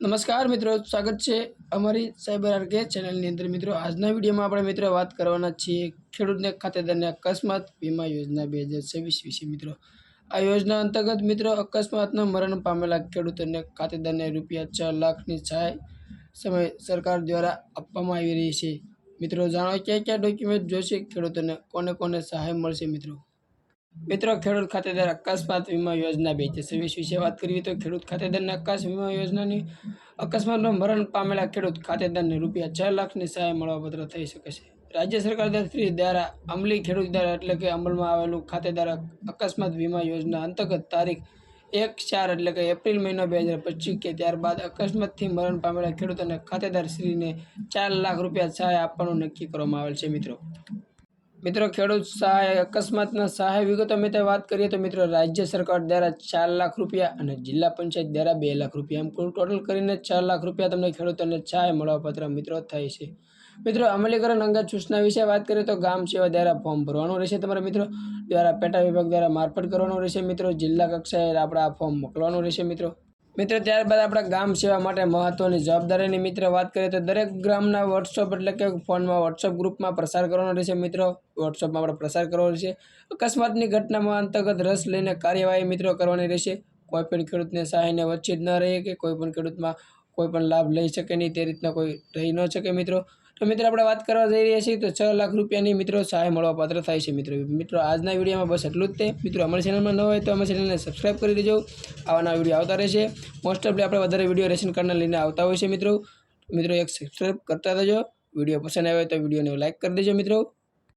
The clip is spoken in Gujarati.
નમસ્કાર મિત્રો, સ્વાગત છે અમારી સાયબર આરકે ચેનલની અંદર. મિત્રો, આજના વિડીયોમાં આપણે મિત્રો વાત કરવાના છીએ ખેડૂતને ખાતેદારને અકસ્માત વીમા યોજના બે હજાર છવ્વીસ વિશે. મિત્રો, આ યોજના અંતર્ગત મિત્રો અકસ્માતના મરણ પામેલા ખેડૂતોને ખાતેદારને રૂપિયા છ લાખની સહાય સમય સરકાર દ્વારા આપવામાં આવી રહી છે. મિત્રો, જાણો ક્યાં ક્યાં ડોક્યુમેન્ટ જોશે? ખેડૂતોને કોને કોને સહાય મળશે? મિત્રો મિત્રો, ખેડૂત ખાતેદાર અકસ્માત વીમા યોજના બે હજાર છવ્વીસ વિશે વાત કરીએ તો ખેડૂત ખાતેદારના અકસ્માત વીમા યોજનાની અકસ્માતમાં મરણ પામેલા ખેડૂત ખાતેદારને રૂપિયા છ લાખની સહાય મળવાપત્ર થઈ શકે છે. રાજ્ય સરકાર દ્વારા અમલી ખેડૂત દ્વારા એટલે કે અમલમાં આવેલું ખાતેદાર અકસ્માત વીમા યોજના અંતર્ગત તારીખ એક ચાર એટલે કે એપ્રિલ મહિનો બે હજાર પચીસ કે ત્યારબાદ અકસ્માતથી મરણ પામેલા ખેડૂતોને ખાતેદાર શ્રીને ચાર લાખ રૂપિયા સહાય આપવાનું નક્કી કરવામાં આવેલ છે મિત્રો. મિત્રો, ખેડૂત સહાય, અકસ્માતના સહાય વિગતો મિત્રો વાત કરીએ તો મિત્રો, રાજ્ય સરકાર દ્વારા ચાર લાખ રૂપિયા અને જિલ્લા પંચાયત દ્વારા બે લાખ રૂપિયા એમ કુલ ટોટલ કરીને ચાર લાખ રૂપિયા તમને ખેડૂતોને સહાય મળવાપત્ર મિત્રો થાય છે. મિત્રો, અમલીકરણ અંગે સૂચના વિશે વાત કરીએ તો ગામ સેવા દ્વારા ફોર્મ ભરવાનું રહેશે તમારા મિત્રો, દ્વારા પેટા વિભાગ દ્વારા મારફત કરવાનું રહેશે મિત્રો, જિલ્લા કક્ષાએ આપણે આ ફોર્મ મોકલવાનું રહેશે મિત્રો. મિત્રો, ત્યારબાદ આપણા ગામ સેવા માટે મહત્વની જવાબદારીની મિત્ર, વાત કરીએ તો દરેક ગ્રામના વોટ્સઅપ એટલે કે ફોનમાં વોટ્સઅપ ગ્રુપમાં પ્રસાર કરવાનો રહેશે મિત્રો. વોટ્સઅપમાં આપણે પ્રસાર કરવાનો રહેશે. અકસ્માતની ઘટનામાં અંતર્ગત રસ લઈને કાર્યવાહી મિત્રો કરવાની રહેશે. કોઈ પણ ખેડૂતને સહાયને વચ્ચે જ ન રહે કે કોઈ પણ ખેડૂતમાં કોઈપણ લાભ લઈ શકે નહીં, તે રીતના કોઈ રહી ન શકે મિત્રો. તો મિત્રો આપણે વાત કરવા જઈ રહ્યા છીએ તો છ લાખ રૂપિયાની મિત્રો સહાય મળવા પાત્ર થાય છે મિત્રો. મિત્રો, આજના વિડીયોમાં બસ એટલું જ તે. મિત્રો, અમારી ચેનલમાં ન હોય તો અમારી ચેનલને સબસ્ક્રાઈબ કરી દેજો. આવા નવા વીડિયો આવતા રહેશે. મોસ્ટ ઓફલી આપણે વધારે વીડિયો રેશન કાર્ડના લઈને આવતા હોય છે મિત્રો. મિત્રો, એક સબસ્ક્રાઈબ કરતા રહેજો. વીડિયો પસંદ આવે તો વિડીયોને લાઇક કરી દેજો મિત્રો.